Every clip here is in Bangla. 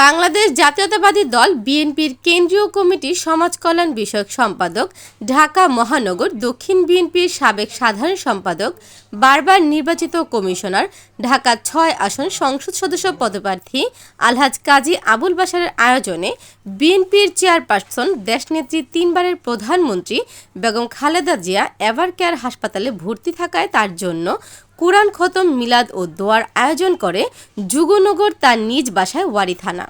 বাংলাদেশ জাতীয়তাবাদী দল বিএনপির কেন্দ্রীয় কমিটির সমাজ কল্যাণ বিষয়ক সম্পাদক, ঢাকা মহানগর দক্ষিণ বিএনপির সাবেক সাধারণ সম্পাদক, বারবার নির্বাচিত কমিশনার, ঢাকা ছয় আসন সংসদ সদস্য পদপ্রার্থী আলহাজ কাজী আবুল বাশারের আয়োজনে বিএনপির চেয়ারপারসন, দেশনেত্রী তিনবারের প্রধানমন্ত্রী বেগম খালেদা জিয়া এভার কেয়ার হাসপাতালে ভর্তি থাকায় তার জন্য কুরআন খতম, মিলাদ ও দোয়ার আয়োজন করে যুগনগর তার নিজ বাসায় ওয়ারি থানা।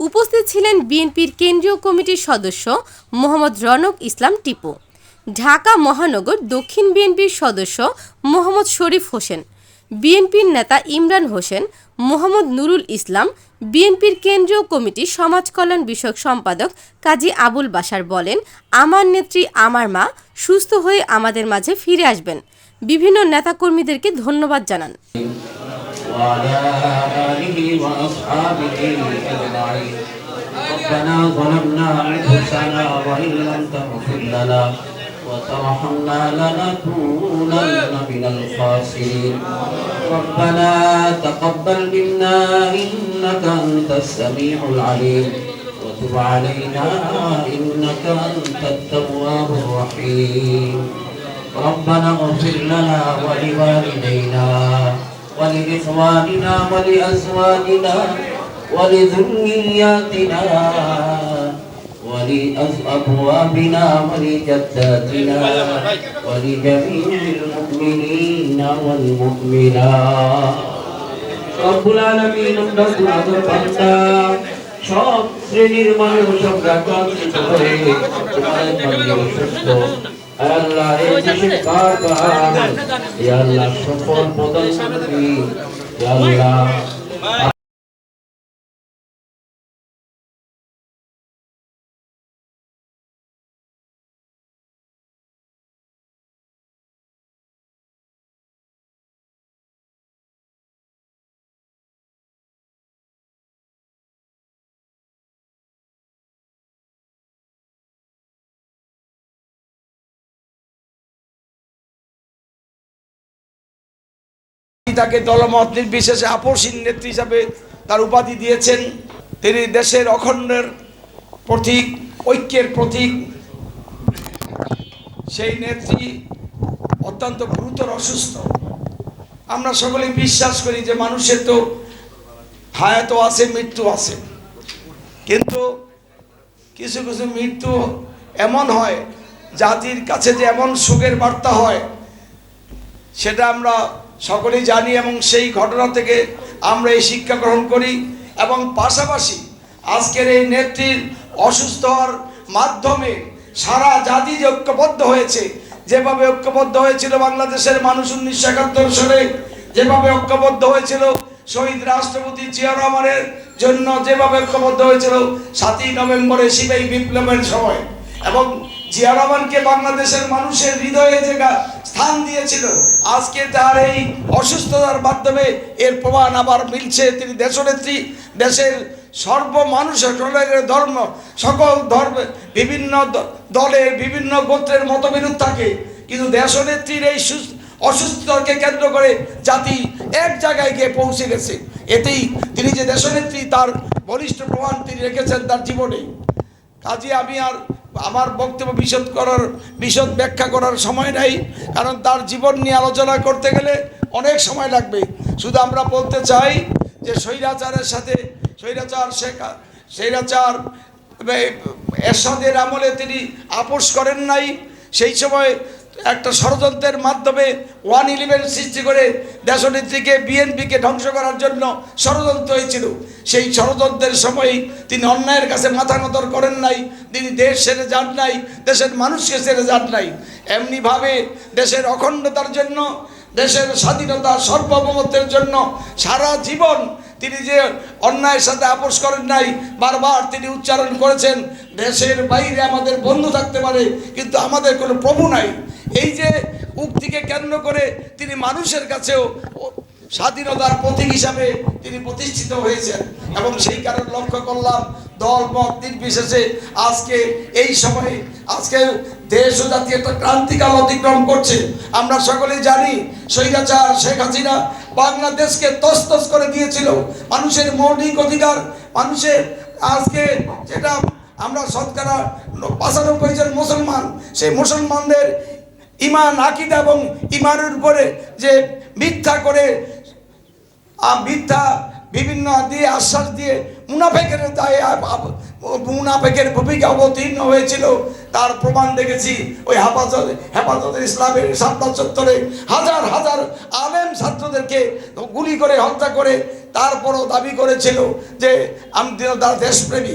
উপস্থিত ছিলেন বিএনপির কেন্দ্রীয় কমিটির সদস্য মোহাম্মদ রনক ইসলাম টিপু, ঢাকা মহানগর দক্ষিণ বিএনপির সদস্য মোহাম্মদ শরীফ হোসেন বিএনপির নেতা ইমরান হোসেন মোহাম্মদ নুরুল ইসলাম বিএনপির কেন্দ্রীয় কমিটির সমাজ কল্যাণ বিষয়ক সম্পাদক কাজী আবুল বাশার বলেন আমার নেত্রী আমার মা সুস্থ হয়ে আমাদের মাঝে ফিরে আসবেন বিভিন্ন নেতাকর্মীদেরকে ধন্যবাদ জানান وعلى آله وأصحابه أجمعين ربنا ظلمنا أنفسنا وإن لم تغفر لنا وترحمنا لنكونن من الخاسرين. ربنا تقبل منا إنك أنت السميع العليم. وتب علينا إنك أنت التواب الرحيم. ربنا اغفر لنا ولوالدينا ولإخواننا ولأزواجنا ولذرياتنا. ولأبوابنا ولجداتنا ولجميع المؤمنين والمؤمنات رب العالمين আমরা গুণাগার বান্দা সব শ্রেণীর মানুষ আমরা ক্লান্তিত হয়ে তোমাদের মন্দির সুস্থ আল্লাহ এই দেশে কারবার ইয়া আল্লাহ সফল প্রধানমন্ত্রী ইয়া আল্লাহ তাকে দলমত নির্বিশেষে আপসীন নেত্রী হিসাবে তার উপাধি দিয়েছেন। তিনি দেশের অখণ্ডের প্রতীক, ঐক্যের প্রতীক। সেই নেত্রী অত্যন্ত গুরুতর অসুস্থ। আমরা সকলেই বিশ্বাস করি যে মানুষের তো হায়াতও আছে, মৃত্যু আছে। কিন্তু কিছু কিছু মৃত্যু এমন হয়, জাতির কাছে যে এমন সুখের বার্তা হয়, সেটা আমরা সকলেই জানি এবং সেই ঘটনা থেকে আমরা এই শিক্ষা গ্রহণ করি এবং পাশাপাশি আজকের এই নেত্রীর অসুস্থ হওয়ার মাধ্যমে সারা জাতি যে ঐক্যবদ্ধ হয়েছে, যেভাবে ঐক্যবদ্ধ হয়েছিল বাংলাদেশের মানুষ উনিশশো একাত্তর সালে, যেভাবে ঐক্যবদ্ধ হয়েছিল শহীদ রাষ্ট্রপতি জিয়া রহমানের জন্য, যেভাবে ঐক্যবদ্ধ হয়েছিল সাতই নভেম্বরে সিপাহী বিপ্লবের সময়। এবং জিয়া রহমানকে বাংলাদেশের মানুষের হৃদয়ে যে গা- স্থান দিয়েছিল। আজকে তার এই অসুস্থতার মাধ্যমে এর প্রমাণ আবার মিলছে তিনি দেশনেত্রী, দেশের সর্ব মানুষের ধর্ম, সকল ধর্ম, বিভিন্ন দলের বিভিন্ন গোত্রের মতবিরোধ থাকে। কিন্তু দেশনেত্রীর এই সুস্থ, অসুস্থতাকে কেন্দ্র করে জাতি এক জায়গায় গিয়ে পৌঁছে গেছে। এতেই তিনি যে দেশনেত্রী, তার বলিষ্ঠ প্রমাণ তিনি রেখেছেন তার জীবনে। কাজে আমি আর আমার বক্তব্য বিশদ করার, বিশদ ব্যাখ্যা করার সময় নাই, কারণ তার জীবন নিয়ে আলোচনা করতে গেলে অনেক সময় লাগবে। শুধু আমরা বলতে চাই যে স্বৈরাচারের সাথে, স্বৈরাচার শেখা, স্বৈরাচার এরশাদের আমলে তিনি আপোষ করেন নাই। সেই সময় একটা ষড়যন্ত্রের মাধ্যমে ওয়ান ইলেভেন সৃষ্টি করে দেশনেত্রীকে বিএনপিকে ধ্বংস করার জন্য ষড়যন্ত্র হয়েছিল। সেই ষড়যন্ত্রের সময়ই তিনি অন্যায়ের কাছে মাথা নতর করেন নাই, তিনি দেশ ছেড়ে যান নাই, দেশের মানুষকে ছেড়ে যান নাই। এমনিভাবে দেশের অখণ্ডতার জন্য, দেশের স্বাধীনতা সার্বভৌমত্বের জন্য সারা জীবন তিনি যে অন্যায়ের সাথে আপোষ করেন নাই, বারবার তিনি উচ্চারণ করেছেন, দেশের বাইরে আমাদের বন্ধু থাকতে পারে, কিন্তু আমাদের কোনো প্রভু নাই। এই যে উক্তিকে কেন্দ্র করে তিনি মানুষের কাছেও স্বাধীনতার প্রতীক হিসাবে তিনি প্রতিষ্ঠিত হয়েছেন। এবং সেই কারণে লক্ষ্য করলাম, দল, মত নির্বিশেষে আজকে এই সময়ে, আজকে দেশ ও জাতি একটা ক্রান্তিকাল অতিক্রম করছে। আমরা সকলেই জানি, স্বৈরাচার শেখ হাসিনা বাংলাদেশকে তস্তস করে দিয়েছিল। মানুষের মৌলিক অধিকার, মানুষের আজকে যেটা আমরা শতকরা পঁচানব্বই জন মুসলমান, সেই মুসলমানদের ইমান, আকিদা এবং ইমানের উপরে যে মিথ্যা করে মিথ্যা বিভিন্ন দিয়ে আশ্বাস দিয়ে মুনাফেকের দায়ে মুনাফেকের ভূমিকা অবতীর্ণ হয়েছিল, তার প্রমাণ দেখেছি ওই হেফাজত হেফাজত ইসলামের সাতটা চত্বরে হাজার হাজার আলেম ছাত্রদেরকে গুলি করে, হত্যা করে, তারপরও দাবি করেছিল যে আমি দেশপ্রেমী।